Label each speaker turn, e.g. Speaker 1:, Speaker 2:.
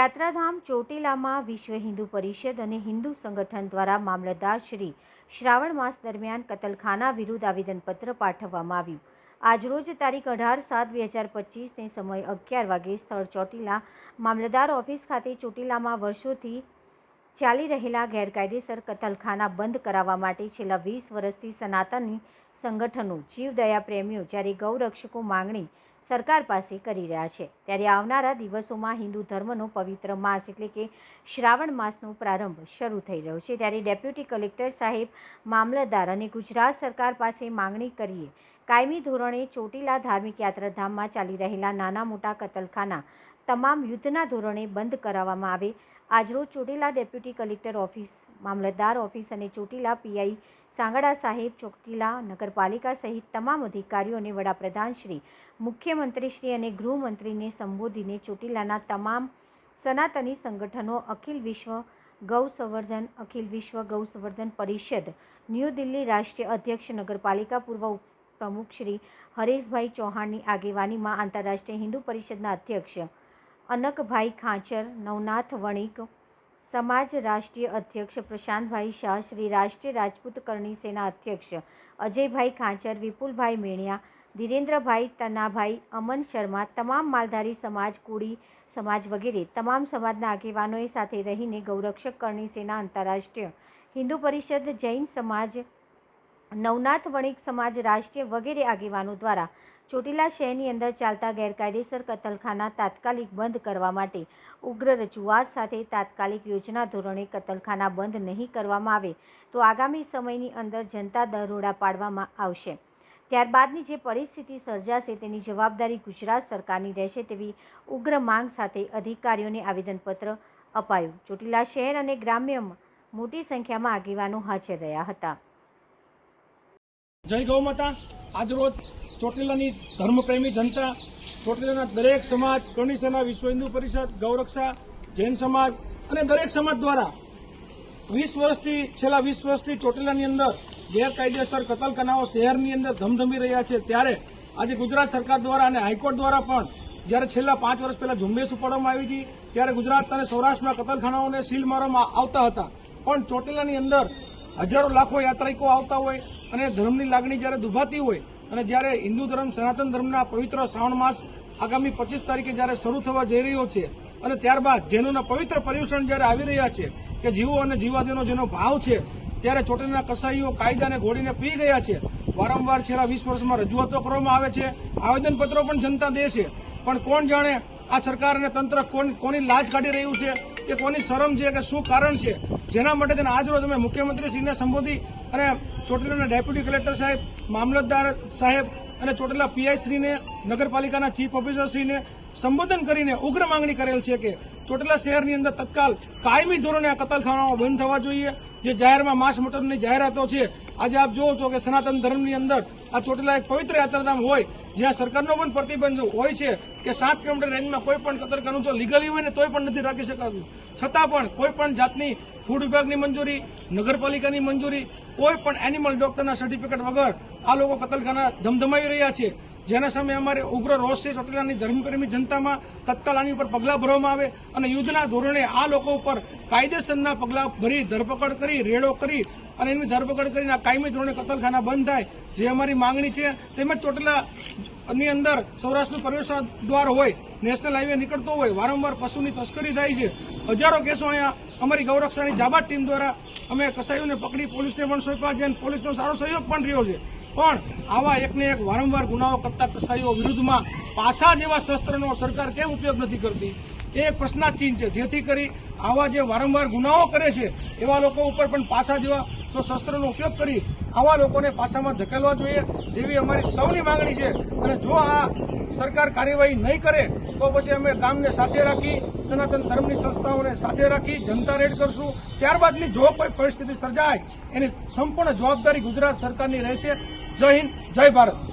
Speaker 1: યાત્રાધામ ચોટીલામાં વિશ્વ હિન્દુ પરિષદ અને હિન્દુ સંગઠન દ્વારા મામલતદાર શ્રી શ્રાવણ માસ દરમિયાન કતલખાના વિરુદ્ધ આવેદનપત્ર પાઠવવામાં આવ્યું. આજરોજ તારીખ અઢાર સાત બે હજાર પચીસને સમય અગિયાર વાગે સ્થળ ચોટીલા મામલતદાર ઓફિસ ખાતે ચોટીલામાં વર્ષોથી ચાલી રહેલા ગેરકાયદેસર કતલખાના બંધ કરાવવા માટે છેલ્લા વીસ વર્ષથી સનાતની સંગઠનો જીવદયા પ્રેમીઓ જ્યારે ગૌરક્ષકો માંગણી સરકાર પાસે કરી રહ્યા છે. ત્યારે આવનારા દિવસોમાં હિન્દુ ધર્મનો પવિત્ર માસ એટલે કે શ્રાવણ માસનો પ્રારંભ શરૂ થઈ રહ્યો છે. ત્યારે ડેપ્યુટી કલેક્ટર સાહેબ મામલતદાર અને ગુજરાત સરકાર પાસે માંગણી કરીએ. કાયમી ધોરણે ચોટીલા ધાર્મિક યાત્રાધામમાં ચાલી રહેલા નાના મોટા કતલખાના તમામ યુદ્ધના ધોરણે બંધ કરાવવામાં આવે આજરોજ ચોટીલા ડેપ્યુટી કલેક્ટર ઓફિસ, મામલતદાર ઓફિસ અને ચોટીલા પીઆઈ સાંગડા સાહેબ ચોટીલા નગરપાલિકા સહિત તમામ અધિકારીઓ અને વડાપ્રધાન શ્રી, મુખ્યમંત્રીશ્રી અને ગૃહમંત્રીને સંબોધીને ચોટીલાના તમામ સનાતની સંગઠનો, અખિલ વિશ્વ ગૌ સંવર્ધન અખિલ વિશ્વ ગૌ સંવર્ધન પરિષદ, ન્યૂ દિલ્હી રાષ્ટ્રીય અધ્યક્ષ, નગરપાલિકા પૂર્વ પ્રમુખ શ્રી હરેશભાઈ ચૌહાણની આગેવાનીમાં આંતરરાષ્ટ્રીય હિન્દુ પરિષદના અધ્યક્ષ અનકભાઈ ખાંચર, નવનાથ વણિક, સમાજ રાષ્ટ્રીય અધ્યક્ષ પ્રશાંતભાઈ શાહ, શ્રી રાષ્ટ્રીય રાજપૂત કરણી સેના અધ્યક્ષ અજયભાઈ ખાંચર, વિપુલભાઈ મેણિયા, ધીરેન્દ્રભાઈ તનાભાઈ અમન શર્મા તમામ માલધારી સમાજ, કુડી સમાજ વગેરે તમામ સમાજના આગેવાનોએ સાથે રહીને ગૌરક્ષક કરણી સેના આંતરરાષ્ટ્રીય હિન્દુ પરિષદ, જૈન સમાજ, નવનાથ વણિક સમાજ રાષ્ટ્રીય વગેરે આગેવાનો દ્વારા ચોટીલા શહેરની અંદર ચાલતા ગેરકાયદેસર કતલખાના તાત્કાલિક બંધ કરવા માટે ઉગ્ર રજૂઆત સાથે તાત્કાલિક યોજના ધોરણે કતલખાના બંધ નહીં કરવામાં આવે તો આગામી સમયની અંદર જનતા દરોડા પાડવામાં આવશે. ત્યારબાદની જે પરિસ્થિતિ સર્જાશે તેની જવાબદારી ગુજરાત સરકારની રહેશે તેવી ઉગ્ર માંગ સાથે અધિકારીઓને આવેદનપત્ર અપાયું. ચોટીલા શહેર અને ગ્રામ્યમાં મોટી સંખ્યામાં આગેવાનો હાજર રહ્યા હતા.
Speaker 2: જય ગૌ માતા. આજરોજ ચોટીલાની ધર્મપ્રેમી જનતા, ચોટીલાના દરેક સમાજ કરણી વિશ્વ હિન્દુ પરિષદ, ગૌરક્ષા, જૈન સમાજ અને દરેક સમાજ દ્વારા વીસ વર્ષથી, છેલ્લા વીસ વર્ષથી ચોટીલાની અંદર ગેરકાયદેસર કતલખાનાઓ શહેરની અંદર ધમધમી રહ્યા છે. ત્યારે આજે ગુજરાત સરકાર દ્વારા અને હાઈકોર્ટ દ્વારા પણ જ્યારે છેલ્લા પાંચ વર્ષ પહેલા ઝુંબેશ ઉપાડવામાં આવી હતી, ત્યારે ગુજરાત અને સૌરાષ્ટ્રમાં કતલખાનાઓને સીલ મારવામાં આવતા હતા. પણ ચોટીલાની અંદર હજારો લાખો યાત્રિકો આવતા હોય અને ધર્મની લાગણી જ્યારે દુભાતી હોય અને જ્યારે હિન્દુ ધર્મ, સનાતન ધર્મના પવિત્ર શ્રાવણ માસ આગામી પચીસ તારીખે જ્યારે શરૂ થવા જઈ રહ્યો છે અને ત્યારબાદ જૈનોના પવિત્ર પર્યુષણ જ્યારે આવી રહ્યા છે કે જીવો અને જીવાદીનો જેનો ભાવ છે, ત્યારે ચોટીલાના કસાઈઓ કાયદાને ઘોડીને પી ગયા છે. વારંવાર છેલ્લા વીસ વર્ષમાં રજૂઆતો કરવામાં આવે છે. આવેદનપત્રો પણ જનતા દે છે. પણ કોણ જાણે આ સરકાર અને તંત્ર કોની લાજ કાઢી રહ્યું છે? કે કોની શરમ છે કે શું કારણ છે? જેના માટે તેને આજરોજ અમે મુખ્યમંત્રીશ્રીને સંબોધી અને ચોટીલાના ડેપ્યુટી કલેક્ટર સાહેબ, મામલતદાર સાહેબ અને ચોટીલા પીઆઈ શ્રીને નગરપાલિકાના ચીફ ઓફિસર શ્રીને સંબોધન કરીને ઉગ્ર માંગણી કરેલ છે કે ચોટીલા શહેરની અંદર તત્કાલ કાયમી ધોરણે આ કતલખાનાઓ બંધ થવા જોઈએ, જે જાહેરમાં માસ મટનની જાહેરાતો છે. આજે આપ જોવો છો કે સનાતન ધર્મની અંદર આ ચોટીલા એક પવિત્ર યાત્રાધામ હોય, જ્યાં સરકારનો પણ પ્રતિબંધ હોય છે કે સાત કિલોમીટર રેન્જમાં કોઈ પણ કતલખાનું જો લીગલી હોય ને તોય પણ નથી રાખી શકાતું. છતાં પણ કોઈ પણ જાતની ફૂડ વિભાગની મંજૂરી, નગરપાલિકાની મંજૂરી, કોઈ પણ એનિમલ ડોક્ટરના સર્ટિફિકેટ વગર આ લોકો કતલખાના ધમધમાવી રહ્યા છે. જેના સામે અમારે ઉગ્ર રોષ છે ચોટીલાની ધર્મપ્રેમી જનતામાં તત્કાલ આની ઉપર પગલાં ભરવામાં આવે અને યુદ્ધના ધોરણે આ લોકો ઉપર કાયદેસરના પગલાં ભરી, ધરપકડ કરી, રેડો કરી અને એની ધરપકડ કરીને આ કાયમી ધોરણે કતલખાના બંધ થાય, જે અમારી માંગણી છે. તેમજ ચોટલાની અંદર સૌરાષ્ટ્રનું પ્રવેશ દ્વાર હોય, નેશનલ હાઈવે નીકળતો હોય, વારંવાર પશુની તસ્કરી થાય છે. હજારો કેસો અહીંયા અમારી ગૌરક્ષાની જાબાત ટીમ દ્વારા અમે કસાઈઓને પકડી, પોલીસને પણ સોંપ્યા છે અને પોલીસનો સારો સહયોગ પણ રહ્યો છે. પણ આવા એકને એક વારંવાર ગુનાઓ કરતા કસાઈઓ વિરુદ્ધમાં પાસા જેવા શસ્ત્રનો સરકાર કેમ ઉપયોગ નથી કરતી? એ એક પ્રશ્નાચિહ્ન છે. જેથી કરી આવા જે વારંવાર ગુનાઓ કરે છે એવા લોકો ઉપર પણ પાસા જેવા તો શસ્ત્રનો ઉપયોગ કરી આવા લોકોને પાસામાં ધકેલવા જોઈએ જેવી અમારી સૌની માંગણી છે. અને જો આ સરકાર કાર્યવાહી નહીં કરે, તો પછી અમે ગામને સાથે રાખી, સનાતન ધર્મની સંસ્થાઓને સાથે રાખી, જનતા રેડ કરશું. ત્યારબાદની જો કોઈ પરિસ્થિતિ સર્જાય, એની સંપૂર્ણ જવાબદારી ગુજરાત સરકારની રહેશે. જય હિન્દ, જય ભારત.